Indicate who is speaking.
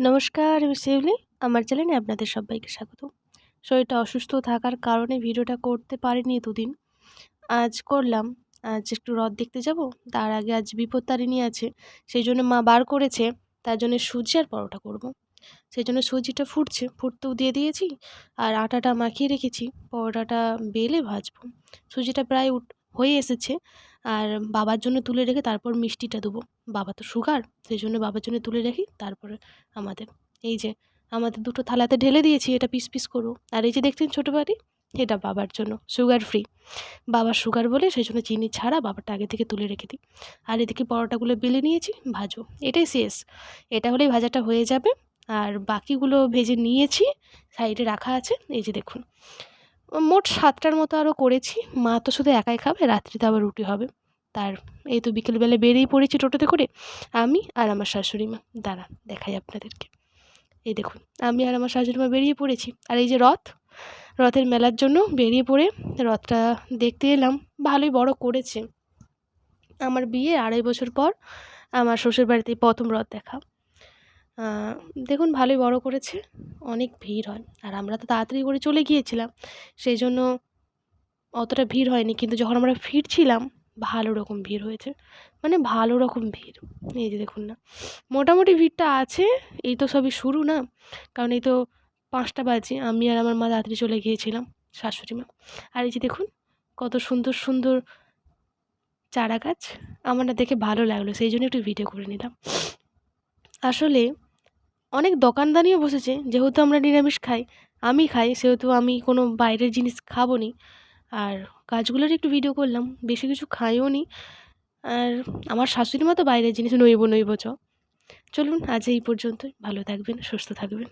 Speaker 1: নমস্কার, আমি শিউলি। আমার চ্যানেলে আপনাদের সবাইকে স্বাগত। শরীরটা অসুস্থ থাকার কারণে ভিডিওটা করতে পারিনি দুদিন। আজ করলাম। আজ একটু রথ দেখতে যাব। তার আগে আজ বিপত্তারিণী আছে। সেই জন্য মা বার করেছে। তার জন্য সুজি আর পরোটা করব। সেই জন্য সুজিটা ফুটছে। ফুটতেও দিয়ে দিয়েছি। আর আটাটা মাখিয়ে রেখেছি। পরোটাটা বেলে ভাজবো। সুজিটা প্রায় হয়ে এসেছে। আর বাবার জন্য তুলে রেখে তারপর মিষ্টিটা দেবো। বাবা তো সুগার, সেই জন্য বাবার জন্য তুলে রাখি। তারপরে আমাদের, এই যে আমাদের দুটো থালাতে ঢেলে দিয়েছি, এটা পিস পিস করব। আর এই যে দেখছেন ছোটো বাটি, এটা বাবার জন্য, সুগার ফ্রি। বাবার সুগার বলে সেই জন্য চিনি ছাড়া বাবারটা আগে থেকে তুলে রেখে দিই। আর এদিকে পরোটাগুলো বেলে নিয়েছি, ভাজো। এটাই শেষ। এটা হলেই ভাজাটা হয়ে যাবে। আর বাকিগুলো ভেজে নিয়েছি, সাইডে রাখা আছে, এই যে দেখুন। মোট সাতটার মতো আরও করেছি। মা তো শুধু একাই খাবে, রাত্রিতে আবার রুটি হবে। তার, এই তো বিকেলবেলা বেরিয়ে পড়েছি টোটোতে করে। আমি আর আমার শাশুড়ি মা। দাঁড়া, দেখাই আপনাদেরকে। এই দেখুন, আমি আর আমার শাশুড়ি মা বেরিয়ে পড়েছি। আর এই যে রথ, রথের মেলার জন্য বেরিয়ে পড়ে রথটা দেখতে এলাম। ভালোই বড় করেছে। আমার বিয়ে আড়াই বছর পর আমার শ্বশুর বাড়িতে প্রথম রথ দেখা। দেখুন, ভালোই বড় করেছে। অনেক ভিড় হয়। আর আমরা তো তাড়াতাড়ি করে চলে গিয়েছিলাম, সেই জন্য অতটা ভিড় হয়নি। কিন্তু যখন আমরা ফিরছিলাম, ভালো রকম ভিড় হয়েছে। মানে ভালো রকম ভিড়। এই যে দেখুন না, মোটামুটি ভিড়টা আছে, এই তো সবই শুরু না? কারণ এই তো পাঁচটা বাজে, আমি আর আমার মা তাড়াতাড়ি চলে গিয়েছিলাম, শাশুড়ি মা। আর এই যে দেখুন, কত সুন্দর সুন্দর চারা গাছ আমার না দেখে ভালো লাগল, সেই জন্য একটু ভিডিও করে নিলাম। আসলে অনেক দোকানদানিও বসেছে, যেহেতু আমরা নিরামিষ খাই, আমি খাই, সেহেতু আমি কোনো বাইরের জিনিস খাব নি আর গাছগুলোর একটু ভিডিও করলাম, বেশি কিছু খাইও নি। আর আমার শাশুড়ি মা তো বাইরের জিনিস নইব নইব চ। চলুন আজ এই পর্যন্তই, ভালো থাকবেন, সুস্থ থাকবেন।